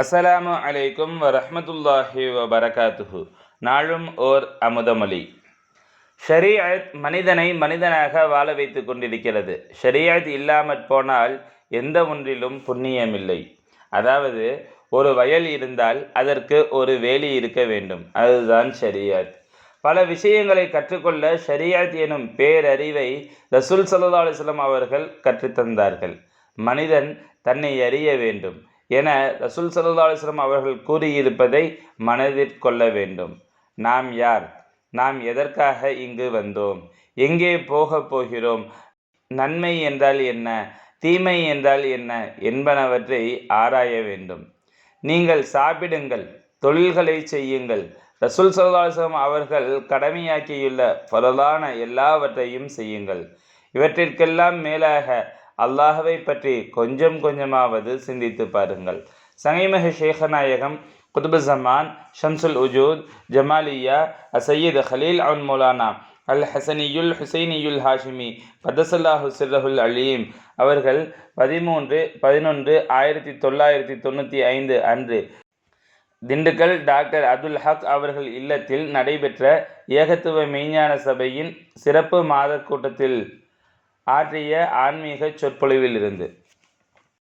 அஸ்ஸலாமு அலைக்கும் வரஹ்மத்துல்லாஹி வபரகாத்துஹு. நாளும் ஓர் அமுதமொழி. ஷரீஅத் மனிதனை மனிதனாக வாழ வைத்து கொண்டிருக்கிறது. ஷரீஅத் இல்லாமற் போனால் எந்த ஒன்றிலும் புண்ணியமில்லை. அதாவது ஒரு வயல் இருந்தால் அதற்கு ஒரு வேலி இருக்க வேண்டும். அதுதான் ஷரீஅத். பல விஷயங்களை கற்றுக்கொள்ள ஷரியாத் எனும் பேரறிவை ரசூல் சல்லா அலுவலம் அவர்கள் கற்றுத்தந்தார்கள். மனிதன் தன்னை அறிய வேண்டும். என ரசூல் சல்லா அலுவலம் அவர்கள் கூறியிருப்பதை மனதிற்கொள்ள வேண்டும். நாம் யார்? நாம் எதற்காக இங்கு வந்தோம்? எங்கே போகப் போகிறோம்? நன்மை என்றால் என்ன? தீமை என்றால் என்ன? என்பனவற்றை ஆராய வேண்டும். நீங்கள் சாப்பிடுங்கள் தொழில்களை செய்யுங்கள். ரசூல் சல்லாஹம் அவர்கள் கடமையாக்கியுள்ள பரலான எல்லாவற்றையும் செய்யுங்கள். இவற்றிற்கெல்லாம் மேலாக அல்லாஹவை பற்றி கொஞ்சம் கொஞ்சமாவது சிந்தித்து பாருங்கள். சங்கைமக ஷேகநாயகம் குதுபு ஜமான் ஷம்சுல் உஜூத் ஜமாலியா அசையீத் ஹலீல் அவுன் மௌலானா அல் ஹசனியுல் ஹுசைனியுல் ஹாஷிமி பதசல்லாஹு சிர்ரஹுல் அலீம் அவர்கள் பதிமூன்று பதினொன்று ஆயிரத்தி தொள்ளாயிரத்தி தொண்ணூற்றி ஐந்து அன்று திண்டுக்கல் டாக்டர் அப்துல் ஹக் அவர்கள் இல்லத்தில் நடைபெற்ற ஏகத்துவ மெய்ஞான சபையின் சிறப்பு மாத கூட்டத்தில் ஆற்றிய ஆன்மீக சொற்பொழிவில் இருந்து